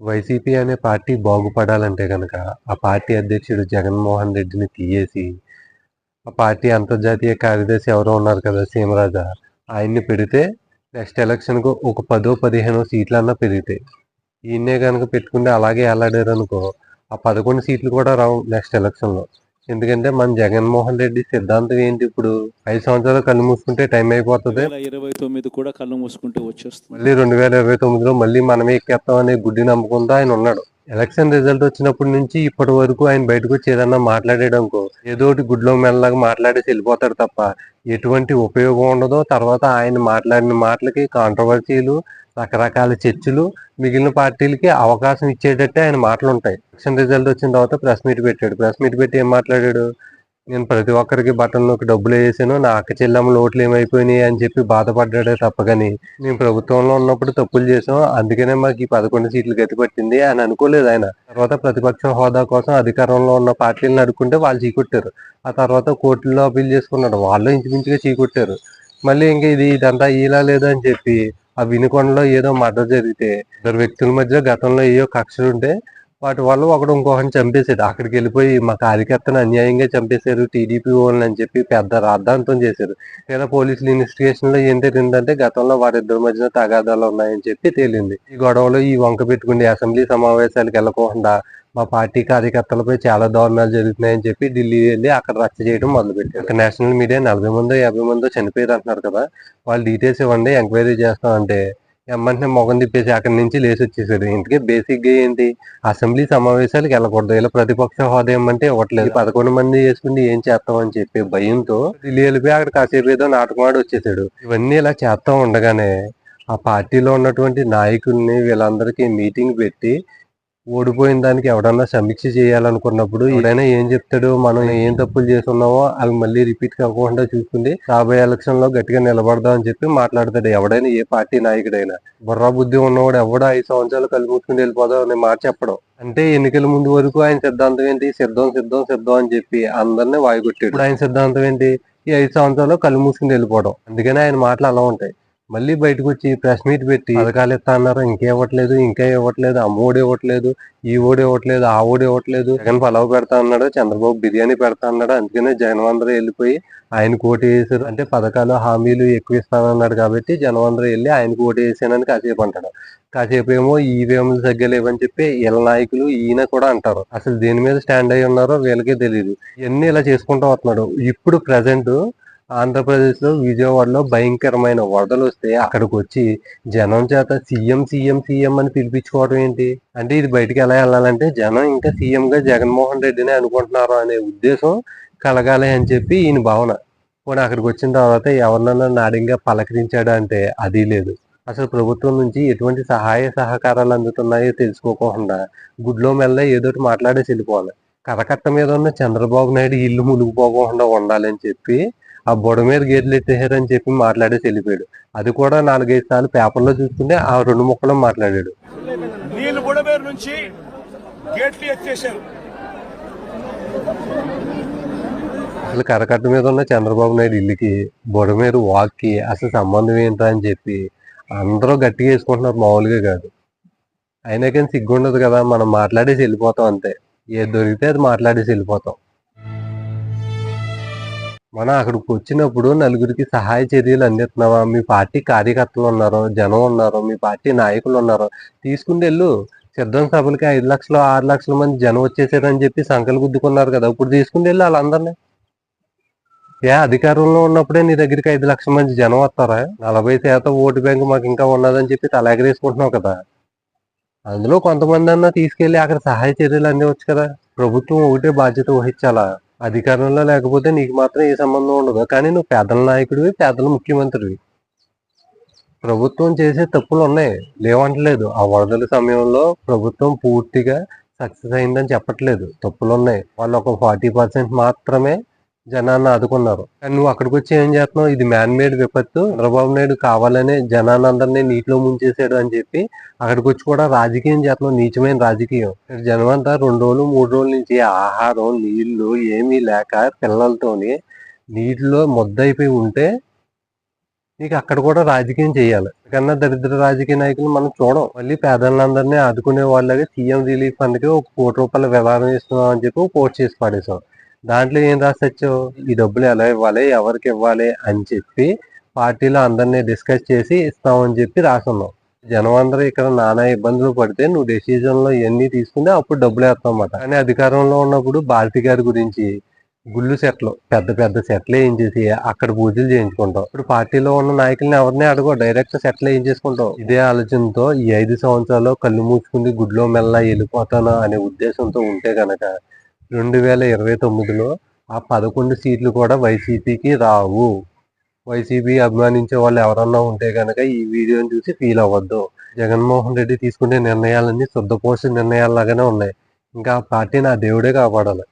YCP అనే party బాగుపడాలంటే కనుక ఆ పార్టీ అధ్యక్షుడు జగన్మోహన్ రెడ్డిని తీయేసి ఆ పార్టీ అంతర్జాతీయ కార్యదర్శి ఎవరో ఉన్నారు కదా సీమరాజా ఆయన్ని పెడితే నెక్స్ట్ ఎలక్షన్కు ఒక పదో పదిహేనో సీట్లన్నా పెరిగితాయి ఈయన్నే కనుక పెట్టుకుంటే అలాగే ఎలాడారు అనుకో ఆ పదకొండు సీట్లు కూడా రావు నెక్స్ట్ ఎలక్షన్లో. ఎందుకంటే మన జగన్మోహన్ రెడ్డి సిద్ధాంతం ఏంటి ఇప్పుడు? ఐదు సంవత్సరాలు కళ్ళు మూసుకుంటే టైం అయిపోతుంది. ఇరవై తొమ్మిది కూడా కళ్ళు మూసుకుంటే వచ్చేస్తుంది. మళ్ళీ రెండు వేల ఇరవై తొమ్మిదిలో మళ్ళీ మనమే ఎక్కేస్తాం అనే గుడ్డి నమ్మకంతో ఆయన ఉన్నాడు. ఎలక్షన్ రిజల్ట్ వచ్చినప్పటి నుంచి ఇప్పటి వరకు ఆయన బయటకు వచ్చి ఏదన్నా మాట్లాడాడు అనుకో ఏదో ఒకటి గుడ్లో మెల్లగా మాట్లాడేసి వెళ్ళిపోతాడు తప్ప ఎటువంటి ఉపయోగం ఉండదో తర్వాత ఆయన మాట్లాడిన మాటలకి కాంట్రవర్సీలు రకరకాల చర్చలు మిగిలిన పార్టీలకి అవకాశం ఇచ్చేటట్టే ఆయన మాటలు ఉంటాయి. ఎలక్షన్ రిజల్ట్ వచ్చిన తర్వాత ప్రెస్ మీట్ పెట్టాడు. ప్రెస్ మీట్ పెట్టి ఏం మాట్లాడాడు? నేను ప్రతి ఒక్కరికి బటన్లోకి డబ్బులు వేసాను నా అక్క చెల్లెమ్మలు ఓట్లు ఏమైపోయినాయి అని చెప్పి బాధపడ్డాడే తప్పకని నేను ప్రభుత్వంలో ఉన్నప్పుడు తప్పులు చేసాం అందుకనే మాకు ఈ పదకొండు సీట్లు గతిపట్టింది అని అనుకోలేదు ఆయన. తర్వాత ప్రతిపక్ష హోదా కోసం అధికారంలో ఉన్న పార్టీలను అడుక్కుంటే వాళ్ళు చీకొట్టారు. ఆ తర్వాత కోర్టుల్లో అప్పీల్ చేసుకున్నాడు. వాళ్ళు ఇంచుమించుగా చీకొట్టారు. మళ్ళీ ఇంకా ఇది ఇదంతా ఇలా లేదు అని చెప్పి ఆ వినుకొండలో ఏదో మర్డర్ జరిగితే ఇద్దరు వ్యక్తుల మధ్య గతంలో ఏయో కక్షలు ఉంటే వాటి వల్ల ఒకడు ఇంకొకరిని చంపేశాడు. అక్కడికి వెళ్ళిపోయి మా కార్యకర్తను అన్యాయంగా చంపేశారు టీడీపీ వాళ్ళని అని చెప్పి పెద్ద రాద్ధాంతం చేశారు. లేదా పోలీసులు ఇన్వెస్టిగేషన్లో ఏం తెలిసిందంటే గతంలో వారిద్దరి మధ్యన తగాదాలు ఉన్నాయని చెప్పి తేలింది. ఈ గొడవలో ఈ వంక పెట్టుకుని అసెంబ్లీ సమావేశాలకు వెళ్ళకుండా మా పార్టీ కార్యకర్తలపై చాలా దారుణాలు జరుగుతున్నాయని చెప్పి ఢిల్లీ వెళ్ళి అక్కడ రచ్చ చేయడం మొదలుపెట్టారు. నేషనల్ మీడియా నలభై మందో యాభై మందో చనిపోయారు అంటున్నారు కదా. వాళ్ళు డీటెయిల్స్ ఇవ్వండి ఎంక్వైరీ చేస్తామంటే ఎమ్మంటే మొగం తిప్పేసి అక్కడి నుంచి లేచి వచ్చేసాడు ఇంటికి బేసిక్గా ఏంటి? అసెంబ్లీ సమావేశాలకు వెళ్ళకూడదు. ఇలా ప్రతిపక్ష హోదా ఏమంటే ఇవ్వట్లేదు. పదకొండు మంది వేసుకుని ఏం చేస్తామని చెప్పి భయంతో ఢిల్లీ వెళ్ళిపోయి అక్కడ కాసేపు ఏదో నాటకం వచ్చేసాడు. ఇవన్నీ ఇలా చేస్తా ఉండగానే ఆ పార్టీలో ఉన్నటువంటి నాయకుల్ని వీళ్ళందరికీ మీటింగ్ పెట్టి ఓడిపోయిన దానికి ఎవడన్నా సమీక్ష చేయాలనుకున్నప్పుడు ఎవడైనా ఏం చెప్తాడు మనం ఏం తప్పులు చేస్తున్నామో అవి మళ్ళీ రిపీట్ కాకుండా చూసుకుంటే రాబోయే ఎలక్షన్లో గట్టిగా నిలబడదాం అని చెప్పి మాట్లాడతాడు. ఎవడైనా ఏ పార్టీ నాయకుడైనా. బుర్రా బుద్ధి ఉన్నవాడు ఎవడో ఐదు సంవత్సరాలు కలిసి వెళ్ళిపోదాం అనే మాట చెప్పడం. అంటే ఎన్నికల ముందు వరకు ఆయన సిద్ధాంతం ఏంటి? సిద్ధం సిద్ధం సిద్ధం అని చెప్పి అందరినీ వాయుగొట్టాడు. ఆయన సిద్ధాంతం ఏంటి? ఈ ఐదు సంవత్సరాలు కళ్ళు మూసుకుని వెళ్ళిపోవడం. అందుకనే ఆయన మాటలు అలా ఉంటాయి. మళ్ళీ బయటకు వచ్చి ప్రెస్ మీట్ పెట్టి పథకాలు ఇస్తా అన్నారు. ఇంకా ఇవ్వట్లేదు ఇంకా ఇవ్వట్లేదు అమ్మోడు ఇవ్వట్లేదు ఈ ఓడి ఇవ్వట్లేదు ఆ ఓడి ఇవ్వట్లేదు. జగన్ పలావ్ పెడతా అన్నాడు చంద్రబాబు బిర్యానీ పెడతా అన్నాడు. అందుకనే జగన్ వెళ్ళిపోయి ఆయన కోటి వేసారు. అంటే పథకాలు హామీలు ఎక్కువ ఇస్తానన్నాడు కాబట్టి జనం వెళ్ళి ఆయన కోటి వేసానని కాసేపు అంటాడు. కాసేపు ఏమో ఈవీఎంలు తగ్గలేవని చెప్పి వీళ్ళ నాయకులు ఈయన కూడా అంటారు. అసలు దేని మీద స్టాండ్ అయి ఉన్నారో వీళ్ళకే తెలియదు ఇవన్నీ ఇలా చేసుకుంటూ వస్తున్నాడు. ఇప్పుడు ప్రజెంట్ ఆంధ్రప్రదేశ్లో విజయవాడలో భయంకరమైన వరదలు వస్తే అక్కడికి వచ్చి జనం చేత సీఎం సీఎం సీఎం అని పిలిపించుకోవడం ఏంటి? అంటే ఇది బయటికి ఎలా వెళ్ళాలంటే జనం ఇంకా సీఎం గా జగన్మోహన్ రెడ్డిని అనుకుంటున్నారు అనే ఉద్దేశం కలగాలి అని చెప్పి ఈయన భావన. పోనీ అక్కడికి వచ్చిన తర్వాత ఎవరినన్నా నాడింగా పలకరించాడు అంటే అది లేదు. అసలు ప్రభుత్వం నుంచి ఎటువంటి సహాయ సహకారాలు అందుతున్నాయో తెలుసుకోకుండా గుడ్లో మెల్ల ఏదో ఒకటి మాట్లాడేసి వెళ్ళిపోవాలి. కరకట్ట మీద ఉన్న చంద్రబాబు నాయుడు ఇల్లు మునిగిపోకుండా ఉండాలని చెప్పి ఆ బొడ మీద గేట్లు ఎత్తేసారని చెప్పి మాట్లాడేసి వెళ్ళిపోయాడు. అది కూడా నాలుగైదు సార్లు పేపర్లో చూసుకుంటే ఆ రెండు ముక్కలు మాట్లాడాడు. నీళ్ళు బుడమేరు నుంచి గేట్లు ఎత్తేసారు. అసలు కరకట్ట మీద ఉన్న చంద్రబాబు నాయుడు ఇల్లుకి బొడమేరు వాక్కి అసలు సంబంధం ఏంటా అని చెప్పి అందరూ గట్టిగా వేసుకుంటున్నారు మామూలుగా కాదు. అయినా కానీ సిగ్గుండదు కదా మనం మాట్లాడేసి వెళ్ళిపోతాం అంతే. ఏది దొరికితే అది మాట్లాడేసి వెళ్ళిపోతాం. మనం అక్కడికి వచ్చినప్పుడు నలుగురికి సహాయ చర్యలు అందిస్తున్నావా? మీ పార్టీ కార్యకర్తలు ఉన్నారు జనం ఉన్నారు మీ పార్టీ నాయకులు ఉన్నారు? తీసుకుని వెళ్ళు. సిద్ధం సభలకి ఐదు లక్షలు ఆరు లక్షల మంది జనం వచ్చేసారని చెప్పి సంకలు గుద్దుకున్నారు కదా. ఇప్పుడు తీసుకుని వెళ్ళి వాళ్ళందరినీ. ఏ అధికారంలో ఉన్నప్పుడే నీ దగ్గరికి ఐదు లక్షల మంది జనం వస్తారా? నలభై శాతం ఓటు బ్యాంక్ మాకు ఇంకా ఉన్నదని చెప్పి తల ఎగరేసుకుంటున్నావు కదా. అందులో కొంతమంది అన్నా తీసుకెళ్ళి అక్కడ సహాయ చర్యలు అందివచ్చు కదా. ప్రభుత్వం ఒకటే బాధ్యత వహించాలా? అధికారంలో లేకపోతే నీకు మాత్రం ఏ సంబంధం ఉండదు. కానీ నువ్వు పేదల నాయకుడివి పేదల ముఖ్యమంత్రివి. ప్రభుత్వం చేసే తప్పులు ఉన్నాయి. లేవంటలేదు. ఆ వరదల సమయంలో ప్రభుత్వం పూర్తిగా సక్సెస్ అయిందని చెప్పట్లేదు. తప్పులు ఉన్నాయి. వాళ్ళు ఒక ఫార్టీ పర్సెంట్ మాత్రమే జనాన్ని ఆదుకున్నారు. కానీ నువ్వు అక్కడికి వచ్చి ఏం చేస్తున్నావు? ఇది మ్యాన్ మేడ్ విపత్తు. చంద్రబాబు నాయుడు కావాలనే జనాన్ని అందరినీ నీటిలో ముంచేసాడు అని చెప్పి అక్కడికి వచ్చి కూడా రాజకీయం చేస్తున్నావు. నీచమైన రాజకీయం. జనం అంతా రెండు రోజులు మూడు రోజుల నుంచి ఆహారం నీళ్ళు ఏమీ లేక పిల్లలతోని నీటిలో ముద్దయిపోయి ఉంటే నీకు అక్కడ కూడా రాజకీయం చేయాలి. కన్నా దరిద్ర రాజకీయ నాయకులు మనం చూడం. మళ్ళీ పేదలందరినీ ఆదుకునే వాళ్ళగా సీఎం రిలీఫ్ ఫండ్కి ఒక కోటి రూపాయల విధానం ఇస్తున్నాం అని చెప్పి పోస్ట్ చేసి పడేసాం దాంట్లో ఏం రాసొచ్చు? ఈ డబ్బులు ఎలా ఇవ్వాలి? ఎవరికి ఇవ్వాలి? అని చెప్పి పార్టీలో అందరినీ డిస్కస్ చేసి ఇస్తామని చెప్పి రాసున్నాం. జనం అందరూ ఇక్కడ నానా ఇబ్బందులు పడితే నువ్వు డెసిజన్లో ఇవన్నీ తీసుకుంటే అప్పుడు డబ్బులు వేస్తాం అన్నమాట కానీ అధికారంలో ఉన్నప్పుడు భారతి గారి గురించి గుళ్ళు సెట్లు పెద్ద పెద్ద సెట్లు వేయించేసి అక్కడ పూజలు చేయించుకుంటాం. ఇప్పుడు పార్టీలో ఉన్న నాయకుల్ని ఎవరిని అడగో డైరెక్ట్ సెట్లు వేయించేసుకుంటాం ఇదే ఆలోచనతో ఈ ఐదు సంవత్సరాలు కళ్ళు మూసుకుంది గుడ్లో మెల్ల వెళ్ళిపోతాను అనే ఉద్దేశంతో ఉంటే గనక రెండు వేల ఇరవై తొమ్మిదిలో ఆ పదకొండు సీట్లు కూడా వైసీపీకి రావు. వైసీపీ అభిమానించే వాళ్ళు ఎవరన్నా ఉంటే కనుక ఈ వీడియోని చూసి ఫీల్ అవ్వద్దు. జగన్మోహన్ రెడ్డి తీసుకునే నిర్ణయాలన్నీ శుద్ధపోష నిర్ణయాల్లాగానే ఉన్నాయి. ఇంకా ఆ పార్టీ నా దేవుడే కాపాడాలి.